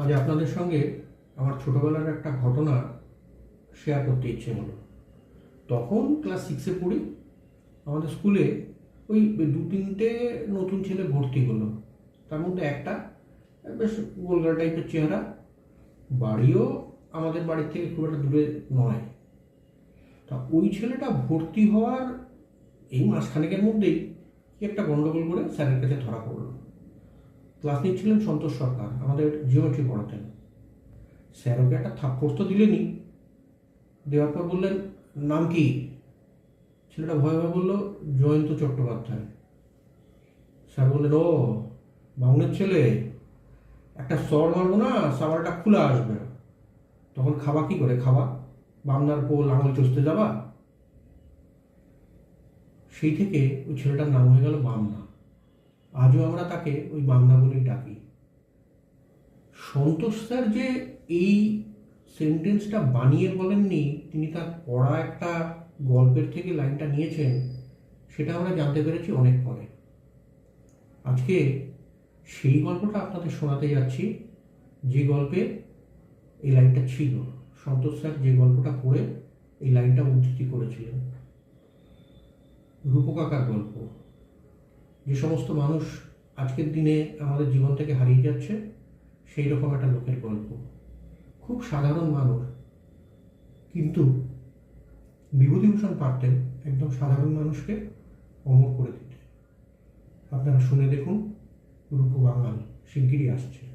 আজ আপনাদের সঙ্গে আমার ছোটবেলার একটা ঘটনা শেয়ার করতে ইচ্ছে হলো তখন ক্লাস সিক্সে পড়ি আমাদের স্কুলে ওই দু তিনটে নতুন ছেলে ভর্তি হলো। তার মধ্যে একটা বেশ গোলগা টাইপের চেহারা বাড়িও আমাদের বাড়ির থেকে খুব একটা দূরে নয়। তা ওই ছেলেটা ভর্তি হওয়ার এই মাসখানেকের মধ্যেই কি একটা গন্ডগোল করে স্যারের কাছে ধরা পড়ল। ক্লাস নিচ্ছিলেন সন্তোষ সরকার, আমাদের জিওমেট্রি পড়াতেন। স্যার ওকে একটা থাপ্পড় তো দিলেনি। দেওয়ার পর বললেন, নাম কি? ছেলেটা ভয়ে ভয়ে বলল, জয়ন্ত চট্টোপাধ্যায়। স্যার বললেন, ও বাউনের ছেলে। একটা সর মারবো না সাবারটা খুলে আসবে। তখন খাবা কি করে? খাবা? বামনার পোল আঙুল চষতে যাবা? সেই থেকে ওই ছেলেটার নাম হয়ে গেল বামনা। আজও আমরা তাকে ওই বামনা বলেই ডাকি। সন্তোষ স্যার যে এই সেন্টেন্সটা বানিয়ে বলেননি, তিনি তার পড়া একটা গল্পের থেকে লাইনটা নিয়েছেন, সেটা আমরা জানতে পেরেছি অনেক পরে। আজকে সেই গল্পটা আপনাদের শোনাতে যাচ্ছি, যে গল্পে এই লাইনটা ছিল। সন্তোষ স্যার যে গল্পটা পড়ে, এই লাইনটা উদ্ধৃতি করেছিলেন। রূপকাকার গল্প। যে সমস্ত মানুষ আজকের দিনে আমাদের জীবন থেকে হারিয়ে যাচ্ছে, সেই রকম একটা লোকের গল্প। খুব সাধারণ মানুষ, কিন্তু বিভূতিভূষণ পারতেন একদম সাধারণ মানুষকে অমর করে দিতে। আপনারা শুনে দেখুন রূপ বাঙালি শিগগিরই আসছে।